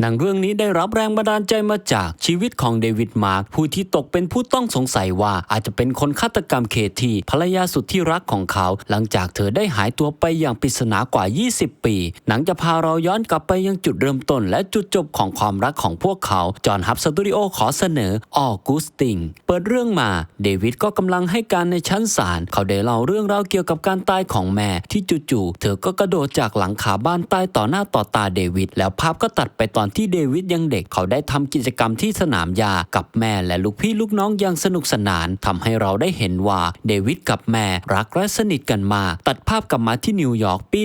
หนังเรื่องนี้ได้รับแรงบันดาลใจมาจากชีวิตของเดวิดมาร์กผู้ที่ตกเป็นผู้ต้องสงสัยว่าอาจจะเป็นคนฆาตกรรมเคที่ภรรยาสุดที่รักของเขา หลังจากเธอได้หายตัวไปอย่างปริศนากว่า 20 ปี หนังจะพาเราย้อนกลับไปยังจุดเริ่มต้น และจุดจบของความรักของพวกเขา จอห์นฮับสตูดิโอขอเสนอออกูสติงเปิดเรื่องมา เดวิดก็กำลังให้การในชั้นศาลเขาได้เล่าเรื่องราวเกี่ยวกับการตายของแม่ที่จู่ๆเธอก็กระโดดจากหลังคาบ้านใต้ต่อหน้าต่อตาเดวิดแล้วภาพก็ตัดไปตอนที่เดวิดยังเด็กเขาได้ทำกิจกรรมที่สนามหญ้ากับแม่และลูกพี่ลูกน้องอย่างสนุกสนานทำให้เราได้เห็นว่าเดวิดกับแม่รักและสนิทกันมากตัดภาพกลับมาที่นิวยอร์กปี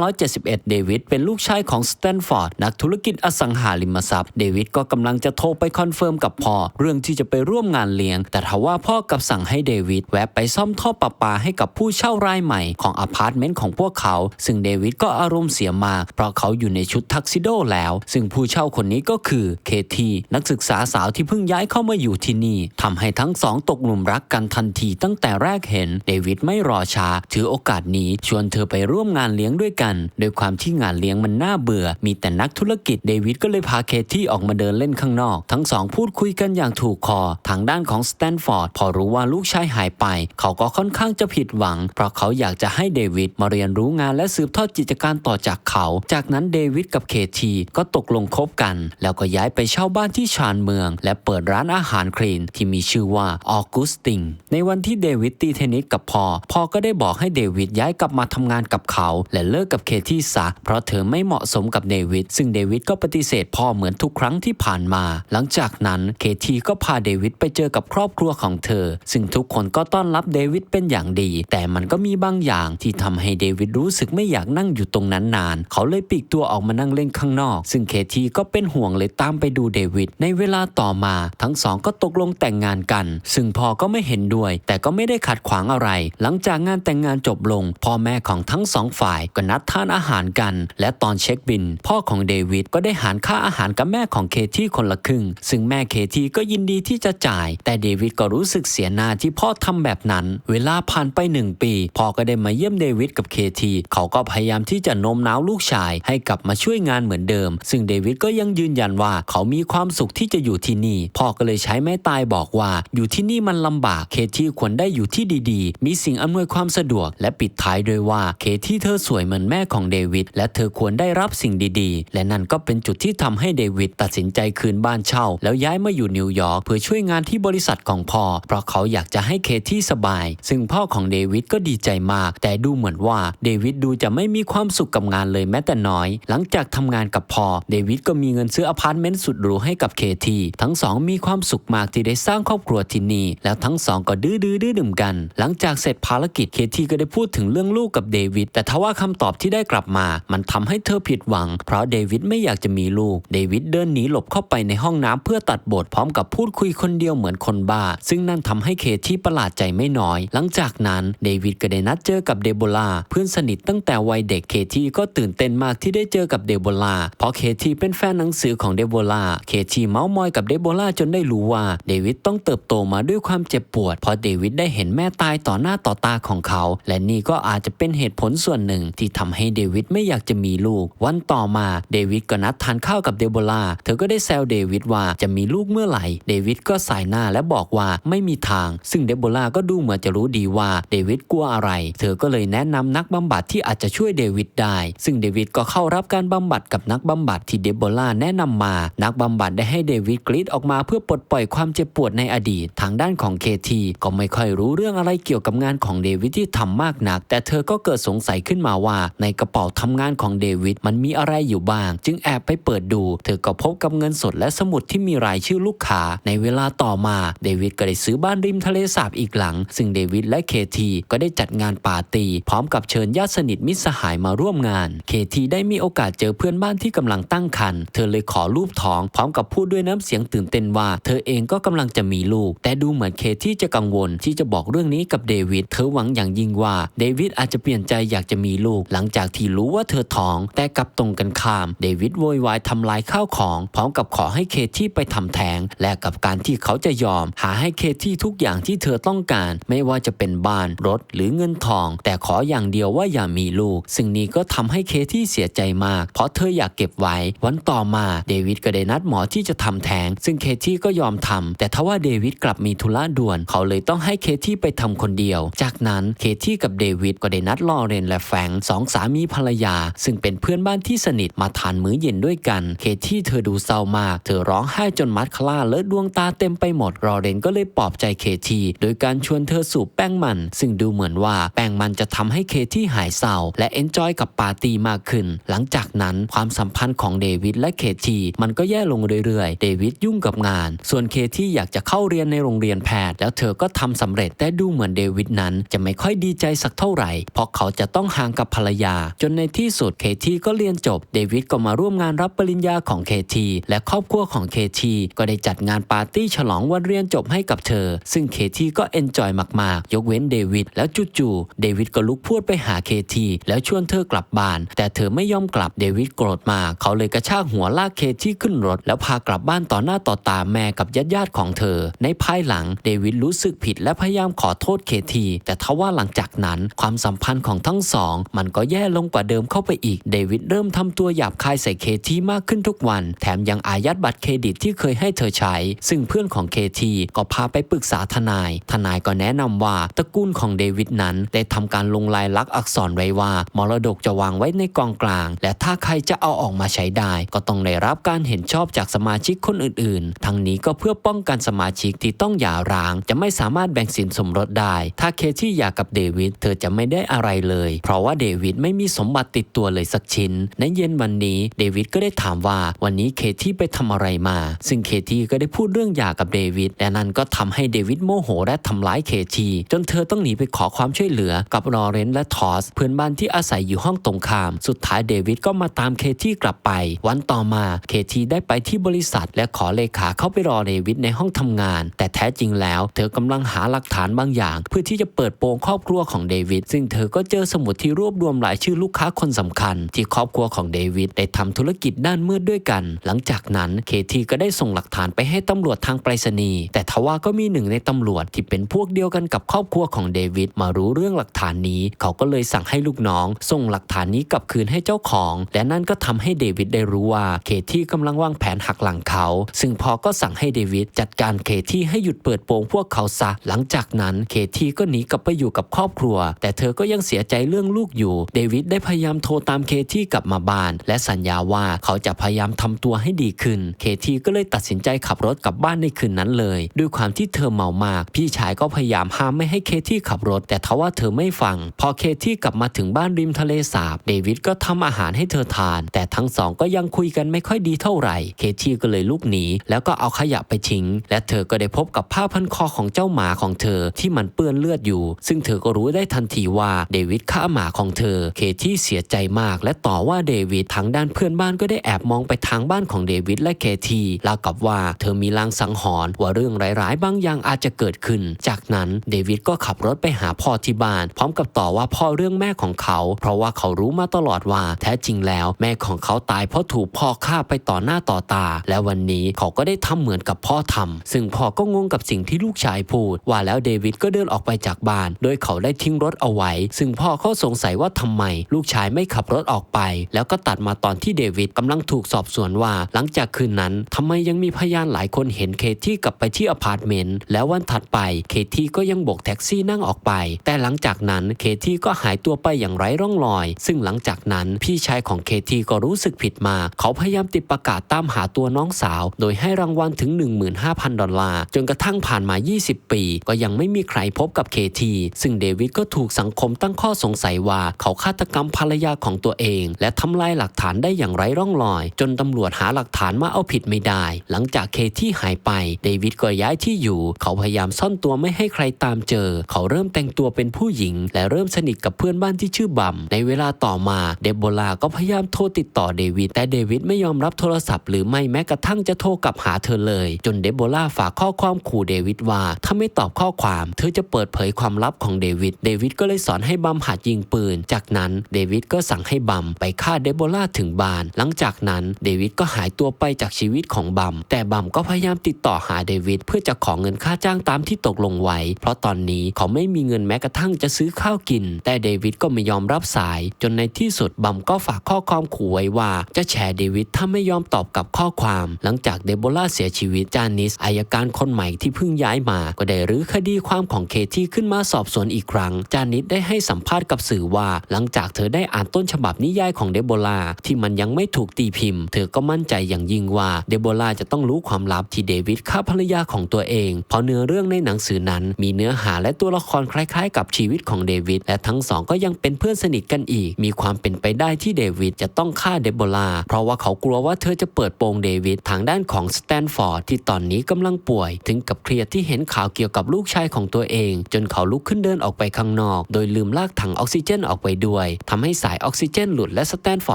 1971 เดวิดเป็นลูกชายของสแตนฟอร์ดนักธุรกิจอสังหาริมทรัพย์ เดวิดก็กำลังจะโทรไปคอนเฟิร์มกับพ่อเรื่องที่จะไปร่วมงานเลี้ยง แต่ทว่าพ่อกลับสั่งให้เดวิดแวะไปซ่อมท่อประปาให้กับผู้เช่ารายใหม่ของอพาร์ตเมนต์ของพวกเขา ซึ่งเดวิดก็อารมณ์เสียมากเพราะเขาอยู่ในชุดทักซิโดแล้วซึ่งผู้เช่าคนนี้ก็คือเคทีนักศึกษาสาวที่เพิ่งย้ายเข้ามาอยู่ที่นี่ทำให้ทั้งสองตกหลุมรักกันทันทีตั้งแต่แรกเห็น เดวิดไม่รอช้า ถือโอกาสนี้ชวนเธอไปร่วมงานเลี้ยงด้วยกัน โดยความที่งานเลี้ยงมันน่าเบื่อ มีแต่นักธุรกิจเดวิดก็เลยพาเคที่ออกมาเดินเล่นข้างนอก ทั้งสองพูดคุยกันอย่างถูกคอ ทางด้านของสแตนฟอร์ดพอรู้ว่าลูกชายหายไป เขาก็ค่อนข้างจะผิดหวัง เพราะเขาอยากจะให้เดวิดมาเรียนรู้งานและสืบทอดกิจการต่อจากเขา จากนั้นเดวิดกับเคทีก็ตกลงคบกัน แล้วก็ย้ายไปเช่าบ้านที่ชานเมือง และเปิดร้านอาหารคลีนที่มีชื่อว่าออกุสติงในวันที่เดวิดตีเทนนิสกับพ่อพ่อก็ได้บอกให้เดวิดย้ายกลับมาทำงานกับเขา และเลิกกับเคที่ซะเพราะเธอไม่เหมาะสมกับเดวิดซึ่งเดวิดก็ปฏิเสธพ่อเหมือนทุกครั้งที่ผ่านมา หลังจากนั้นเคที่ก็พาเดวิดไปเจอกับครอบครัวของเธอ ซึ่งทุกคนก็ต้อนรับเดวิดเป็นอย่างดี แต่มันก็มีบางอย่างที่ทำให้เดวิดรู้สึกไม่อยากนั่งอยู่ตรงนั้นนาน เขาเลยปีกตัวออกมานั่งเล่นข้างนอก ซึ่งเคทีก็เป็นห่วงเลยตามไปดูเดวิดในเวลาต่อมา ทั้งสองก็ตกลงแต่งงานกัน ซึ่งพ่อก็ไม่เห็นด้วย แต่ก็ไม่ได้ขัดขวางอะไร หลังจากงานแต่งงานจบลง พ่อแม่ของทั้งสองฝ่ายก็นัดทานอาหารกัน และตอนเช็คบิน พ่อของเดวิดก็ได้หารค่าอาหารกับแม่ของเคทีคนละครึ่ง ซึ่งแม่เคทีก็ยินดีที่จะจ่าย แต่เดวิดก็รู้สึกเสียหน้าที่พ่อทำแบบนั้น เวลาผ่านไปหนึ่งปี พ่อก็ได้มาเยี่ยมเดวิดกับเคทีเขาก็พยายามที่จะโน้มน้าวลูกชาย ให้กลับมาช่วยงานเหมือนเดิม ซึ่งเดวิดก็ยังยืนยันว่าเขามีความสุขที่จะอยู่ที่นี่ พ่อก็เลยใช้ไม้ตายบอกว่า อยู่ที่นี่มันลำบาก เคที่ควรได้อยู่ที่ดีๆ มีสิ่งอำนวยความสะดวก และปิดท้ายด้วยว่า เคที่เธอสวยเหมือนแม่ของเดวิดและเธอควรได้รับสิ่งดีๆ และนั่นก็เป็นจุดที่ทำให้เดวิดตัดสินใจคืนบ้านเช่า แล้วย้ายมาอยู่นิวยอร์กเพื่อช่วยงานที่บริษัทของพ่อ เพราะเขาอยากจะให้เคที่สบาย ซึ่งพ่อของเดวิดก็ดีใจมาก แต่ดูเหมือนว่าเดวิดดูจะไม่มีความสุขกับงานเลยแม้แต่น้อย หลังจากทำงานกับพ่อเดดวิดก็มีเงินซื้ออพาร์ตเมนต์สุดหรูให้กับเคทีทั้งสองมีความสุขมากที่ได้สร้างครอบครัวที่นี่แล้วทั้งสองก็ดื้อดื้อดื้อดื่มกัน หลังจากเสร็จภารกิจเคทีก็ได้พูดถึงเรื่องลูกกับเดวิดแต่ทว่าคำตอบที่ได้กลับมา มันทำให้เธอผิดหวัง เพราะเดวิดไม่อยากจะมีลูกเดวิดเดินหนีหลบเข้าไปในห้องน้ำเพื่อตัดบทพร้อมกับพูดคุยคนเดียวเหมือนคนบ้า ซึ่งนั่นทำให้เคที่ประหลาดใจไม่น้อย หลังจากนั้นเดวิดก็ได้นัดเจอกับเดโบลาเพื่อนสนิทตั้งแต่วัยเด็กเคที่ก็ตื่นเต้นมากที่ได้เจอกับเดโบลาเพราะเคทเป็นแฟนหนังสือของเดโบลาเคที่เมาส์มอยกับเดโบลาจนได้รู้ว่าเดวิดต้องเติบโตมาด้วยความเจ็บปวด เพราะเดวิดได้เห็นแม่ตายต่อหน้าต่อตาของเขา และนี่ก็อาจจะเป็นเหตุผลส่วนหนึ่งที่ทำให้เดวิดไม่อยากจะมีลูก วันต่อมาเดวิดก็นัดทานข้าวกับเดโบลาเธอก็ได้แซวเดวิดว่าจะมีลูกเมื่อไหร่ เดวิดก็สายหน้าและบอกว่าไม่มีทาง ซึ่งเดโบลาก็ดูเหมือนจะรู้ดีว่าเดวิดกลัวอะไร เธอก็เลยแนะนำนักบำบัดที่อาจจะช่วยเดวิดได้ ซึ่งเดวิดก็เข้ารับการบำบัดกับนักบำบัดที่เดโบลาแนะนำมา นักบำบัดได้ให้เดวิดกรีดออกมาเพื่อปลดปล่อยความเจ็บปวดในอดีต ทางด้านของเคทีก็ไม่ค่อยรู้เรื่องอะไรเกี่ยวกับงานของเดวิดที่ทำมากนัก แต่เธอก็เกิดสงสัยขึ้นมาว่า ในกระเป๋าทำงานของเดวิดมันมีอะไรอยู่บ้าง จึงแอบไปเปิดดู เธอก็พบกับเงินสดและสมุดที่มีรายชื่อลูกค้าในเวลาต่อมาเดวิดก็ได้ซื้อบ้านริมทะเลสาบอีกหลัง ซึ่งเดวิดและเคทีก็ได้จัดงานปาร์ตี้พร้อมกับเชิญญาติสนิทมิตรสหายมาร่วมงานเคทีได้มีโอกาสเจอเพื่อนบ้านที่กำลังตั้งครรภ์เธอเลยขอรูปท้อง พร้อมกับพูดด้วยน้ำเสียงตื่นเต้นว่า เธอเองก็กำลังจะมีลูก แต่ดูเหมือนเคที่จะกังวลที่จะบอกเรื่องนี้กับเดวิดเธอหวังอย่างยิ่งว่าเดวิดอาจจะเปลี่ยนใจอยากจะมีลูก หลังจากที่รู้ว่าเธอท้อง แต่กลับตรงกันข้าม เดวิดโวยวายทำลายข้าวของ พร้อมกับขอให้เคที่ไปทำแท้งและกับการที่เขาจะยอม หาให้เคที่ทุกอย่างที่เธอต้องการ ไม่ว่าจะเป็นบ้านรถหรือเงินทอง แต่ขออย่างเดียวว่าอย่ามีลูก ซึ่งนี้ก็ทำให้เคที่เสียใจมาก เพราะเธออยากเก็บไว้วันต่อมาเดวิดก็ได้นัดหมอที่จะทำแท้ง ซึ่งเคที่ก็ยอมทำแต่ทว่าเดวิดกลับมีธุระด่วน เขาเลยต้องให้เคที่ไปทำคนเดียว จากนั้นเคที่กับเดวิดก็ได้นัดลอเรนและแฟงสองสามีภรรยา ซึ่งเป็นเพื่อนบ้านที่สนิทมาทานมื้อเย็นด้วยกัน เคที่เธอดูเศร้ามาก เธอร้องไห้จนมัดคลาแลอะดวงตาเต็มไปหมดลอเรนก็เลยปลอบใจเคที่โดยการชวนเธอสูบแป้งมัน ซึ่งดูเหมือนว่าแป้งมันจะทำให้เคที่หายเศร้าและเอนจอยกับปาร์ตี้มากขึ้น หลังจากนั้นความสัมพันธ์ของเดวิดและเคทีมันก็แย่ลงเรื่อยๆ เดวิดยุ่งกับงาน ส่วนเคที่อยากจะเข้าเรียนในโรงเรียนแพทย์ แล้วเธอก็ทำสำเร็จแต่ดูเหมือนเดวิดนั้นจะไม่ค่อยดีใจสักเท่าไหร่ เพราะเขาจะต้องห่างกับภรรยา จนในที่สุดเคที่ก็เรียนจบ เดวิดก็มาร่วมงานรับปริญญาของเคทีและครอบครัวของเคทีก็ได้จัดงานปาร์ตี้ฉลองวันเรียนจบให้กับเธอ ซึ่งเคทีก็เอนจอยมากๆ ยกเว้นเดวิดแล้วจู่ๆเดวิดก็ลุกพูดไปหาเคทีแล้วชวนเธอกลับบ้าน แต่เธอไม่ยอมกลับเดวิดโกรธมากเขาเลยกระชากหัวลากเคที่ขึ้นรถ แล้วพากลับบ้านต่อหน้าต่อตาแม่กับญาติญาติของเธอ ในภายหลังเดวิดรู้สึกผิดและพยายามขอโทษเคที แต่ทว่าหลังจากนั้นความสัมพันธ์ของทั้งสอง มันก็แย่ลงกว่าเดิมเข้าไปอีก เดวิดเริ่มทำตัวหยาบคายใส่เคทีมากขึ้นทุกวัน แถมยังอายัดบัตรเครดิตที่เคยให้เธอใช้ ซึ่งเพื่อนของเคทีก็พาไปปรึกษาทนาย ทนายก็แนะนำว่าตระกูลของเดวิดนั้นได้ทำการลงลายลักษณ์อักษรไว้ว่า มรดกจะวางไว้ในกองกลาง และถ้าใครจะเอาออกมาใช้ได้ ก็ต้องได้รับการเห็นชอบจากสมาชิกคนอื่นๆ ทั้งนี้ก็เพื่อป้องกันสมาชิกที่ต้องหย่าร้าง จะไม่สามารถแบ่งสินสมรสได้ ถ้าเคที่หย่ากับเดวิดเธอจะไม่ได้อะไรเลย เพราะว่าเดวิดไม่มีสมบัติติดตัวเลยสักชิ้น ในเย็นวันนี้เดวิดก็ได้ถามว่าวันนี้เคที่ไปทำอะไรมา ซึ่งเคที่ก็ได้พูดเรื่องหย่ากับเดวิดและนั่นก็ทำให้เดวิดโมโหและทำร้ายเคที่จนเธอต้องหนีไปขอความช่วยเหลือกับลอเรนซ์และทอสเพื่อนบ้านที่อาศัยอยู่ห้องตรงข้าม สุดท้ายเดวิดก็มาตามเคที่กลับไปวันต่อมาเคทีได้ไปที่บริษัท และขอเลขาเข้าไปรอเดวิดในห้องทำงาน แต่แท้จริงแล้ว เธอกำลังหาหลักฐานบางอย่าง เพื่อที่จะเปิดโปงครอบครัวของเดวิดซึ่งเธอก็เจอสมุดที่รวบรวมรายชื่อลูกค้าคนสำคัญ ที่ครอบครัวของเดวิดได้ทำธุรกิจด้านมืดด้วยกัน หลังจากนั้นเคทีก็ได้ส่งหลักฐานไปให้ตำรวจทางไปรษณีย์แต่ทว่าก็มีหนึ่งในตำรวจที่เป็นพวกเดียวกันกับครอบครัวของเดวิดมารู้เรื่องหลักฐานนี้ เขาก็เลยสั่งให้ลูกน้อง ส่งหลักฐานนี้กลับคืนให้เจ้าของ และนั่นก็ทำให้เดวิดได้รู้ว่าเคที่กำลังวางแผนหักหลังเขา ซึ่งพอก็สั่งให้เดวิดจัดการเคที่ให้หยุดเปิดโปงพวกเขาซะ หลังจากนั้นเคที่ก็หนีกลับไปอยู่กับครอบครัว แต่เธอก็ยังเสียใจเรื่องลูกอยู่ เดวิดได้พยายามโทรตามเคที่กลับมาบ้าน และสัญญาว่าเขาจะพยายามทำตัวให้ดีขึ้น เคที่ก็เลยตัดสินใจขับรถกลับบ้านในคืนนั้นเลย ด้วยความที่เธอเมามาก พี่ชายก็พยายามห้ามไม่ให้เคที่ขับรถ แต่ทว่าเธอไม่ฟัง พอเคที่กลับมาถึงบ้านริมทะเลสาบ เดวิดก็ทำอาหารให้เธอทาน แต่ทั้งสองก็ยังคุยกันไม่ค่อยดีเท่าไหร่ เคที่ก็เลยลุกหนี แล้วก็เอาขยะไปทิ้ง และเธอก็ได้พบกับผ้าพันคอของเจ้าหมาของเธอที่มันเปื้อนเลือดอยู่ ซึ่งเธอก็รู้ได้ทันทีว่าเดวิดฆ่าหมาของเธอ เคที่เสียใจมาก และต่อว่าเดวิดทางด้านเพื่อนบ้านก็ได้แอบมองไปทางบ้านของเดวิดและเคที่ราวกับว่าเธอมีลางสังหรณ์ว่าเรื่องร้ายๆบางอย่างอาจจะเกิดขึ้น จากนั้นเดวิดก็ขับรถไปหาพ่อที่บ้าน พร้อมกับต่อว่าพ่อเรื่องแม่ของเขา เพราะว่าเขารู้มาตลอดว่าแท้จริงแล้ว แม่ของเขาตายเพราะถูกพ่อฆ่าไปต่อหน้าต่อตา และวันนี้เขาก็ได้ทำเหมือนกับพ่อทำซึ่งพ่อก็งงกับสิ่งที่ลูกชายพูด ว่าแล้วเดวิดก็เดินออกไปจากบ้าน โดยเขาได้ทิ้งรถเอาไว้ ซึ่งพ่อเขาสงสัยว่าทำไม ลูกชายไม่ขับรถออกไป แล้วก็ตัดมาตอนที่เดวิดกำลังถูกสอบสวนว่า หลังจากคืนนั้นทำไมยังมีพยานหลายคนเห็นเคที่กลับไปที่อพาร์ตเมนต์แล้ววันถัดไปเคที่ก็ยังโบกแท็กซี่นั่งออกไป แต่หลังจากนั้นเคที่ก็หายตัวไปอย่างไร้ร่องรอย ซึ่งหลังจากนั้นพี่ชายของเคที่ก็รู้สึกผิดมา เขาพยายามติดประกาศตามหาตัวน้องสาว โดยให้รางวัลถึง 15,000 ดอลลาร์ จนกระทั่งผ่านมา 20 ปี ก็ยังไม่มีใครพบกับเคที ซึ่งเดวิดก็ถูกสังคมตั้งข้อสงสัยว่าเขาฆาตกรรมภรรยาของตัวเอง และทำลายหลักฐานได้อย่างไร้ร่องรอย จนตำรวจหาหลักฐานมาเอาผิดไม่ได้ หลังจากเคที่หายไป เดวิดก็ย้ายที่อยู่ เขาพยายามซ่อนตัวไม่ให้ใครตามเจอ เขาเริ่มแต่งตัวเป็นผู้หญิง และเริ่มสนิทกับเพื่อนบ้านที่ชื่อบัมในเวลาต่อมาเดโบลาก็พยายามโทรติดต่อเดวิดแต่เดวิดไม่ยอมรับโทรศัพท์ หรือไม่แม้กระทั่งจะโทรกลับหาเธอเลย จนเดโบลาฝากข้อความขู่เดวิดว่า ถ้าไม่ตอบข้อความ เธอจะเปิดเผยความลับของเดวิดเดวิดก็เลยสอนให้บัมหัดยิงปืน จากนั้นเดวิดก็สั่งให้บัมไปฆ่าเดโบลาถึงบ้าน หลังจากนั้นเดวิดก็หายตัวไปจากชีวิตของบัมแต่บัมก็พยายามติดต่อหาเดวิดเพื่อจะขอเงินค่าจ้างตามที่ตกลงไว้ เพราะตอนนี้เขาไม่มีเงินแม้กระทั่งจะซื้อข้าวกิน แต่เดวิดก็ไม่ยอมรับสาย จนในที่สุดบัมก็ฝากข้อความขู่ไว้ว่าจะแฉเดวิดถ้าไม่ยอมตอบกับข้อความ หลังจากเดโบราเสียชีวิตจานิสอายการคนใหม่ที่เพิ่งย้ายมา ก็ได้รื้อคดีความของเคที่ขึ้นมาสอบสวนอีกครั้ง จานิสได้ให้สัมภาษณ์กับสื่อว่า หลังจากเธอได้อ่านต้นฉบับนิยายของเดโบราที่มันยังไม่ถูกตีพิมพ์ เธอก็มั่นใจอย่างยิ่งว่าเดโบราจะต้องรู้ความลับที่เดวิดฆ่าภรรยาของตัวเอง เพราะเนื้อเรื่องในหนังสือนั้น มีเนื้อหาและตัวละครคล้ายๆ กับชีวิตของเดวิดและทั้งสองก็ยังเป็นเพื่อนสนิทกันอีก มีความเป็นไปได้ที่เดวิดจะต้องฆ่าเดโบราเพราะว่าเขากลัวว่าเธอจะเปิดโปงเดวิดทางด้านของสแตนฟอร์ดที่ตอนนี้กำลังป่วย ถึงกับเครียดที่เห็นข่าวเกี่ยวกับลูกชายของตัวเอง จนเขาลุกขึ้นเดินออกไปข้างนอก โดยลืมลากถังออกซิเจนออกไปด้วยทำให้สายออกซิเจนหลุดและสแตนฟอ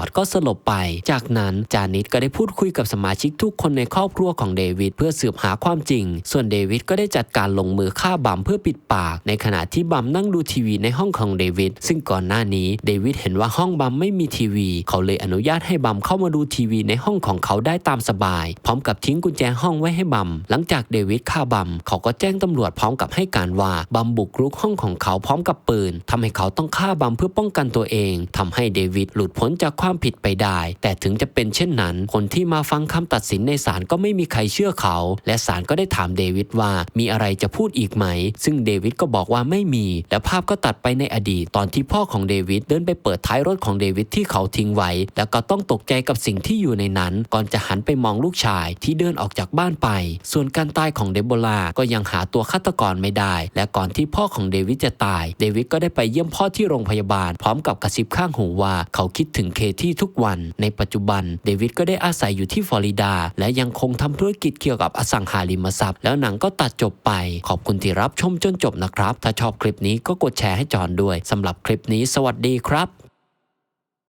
ร์ดก็สลบไป จากนั้นจานิสก็ได้พูดคุยกับสมาชิกทุกคนในครอบครัวของเดวิดเพื่อสืบหาความจริง ส่วนเดวิดก็ได้จัดการลงมือฆ่าบัมเพื่อปิดปาก ในขณะที่บัมนั่งดูทีวีในห้องของเดวิดซึ่งก่อนหน้านี้เดวิดเห็นว่าห้องบัมไม่มีทีวี เขาเลยอนุญาตให้บัมเข้ามาดูทีวีในห้องของเขาได้ตามสบาย พร้อมกับทิ้งกุญแจห้องไว้ให้บัม หลังจากเดวิดฆ่าบัม เขาก็แจ้งตำรวจพร้อมกับให้การว่าบัมบุกรุกห้องของเขาพร้อมกับปืนทำให้เขาต้องฆ่าบัมเพื่อป้องกันตัวเองทำให้เดวิดหลุดพ้นจากความผิดไปได้ แต่ถึงจะเป็นเช่นนั้น คนที่มาฟังคำตัดสินในศาลก็ไม่มีใครเชื่อเขา และศาลก็ได้ถามเดวิดว่ามีอะไรจะพูดอีกไหม ซึ่งเดวิดก็บอกว่าไม่มี และภาพก็ตัดไปในอดีต ตอนที่พ่อของเดวิดเดินไปเปิดท้ายรถของเดวิดที่เขาทิ้งไว้ แล้วก็ต้องตกใจกับสิ่งที่อยู่ในนั้น ก่อนจะหันไปมองลูกชายที่เดินออกจากบ้านไป ส่วนการตายของเดโบราก็ยังหาตัวฆาตกรไม่ได้ และก่อนที่พ่อของเดวิดจะตาย เดวิดก็ได้ไปเยี่ยมพ่อที่โรงพยาบาล พร้อมกับกระซิบข้างหูว่าเขาคิดถึงเคที่ทุกวัน ในปัจจุบัน เดวิดก็ได้อาศัยอยู่ที่ฟลอริดา และยังคงทำธุรกิจเกี่ยวกับอสังหาริมทรัพย์ แล้วหนังก็ตัดจบไป ขอบคุณที่รับชมจนจบนะครับ ถ้าชอบคลิปนี้ก็กดแชร์ให้จอนด้วยสำหรับคลิปนี้สวัสดีครับ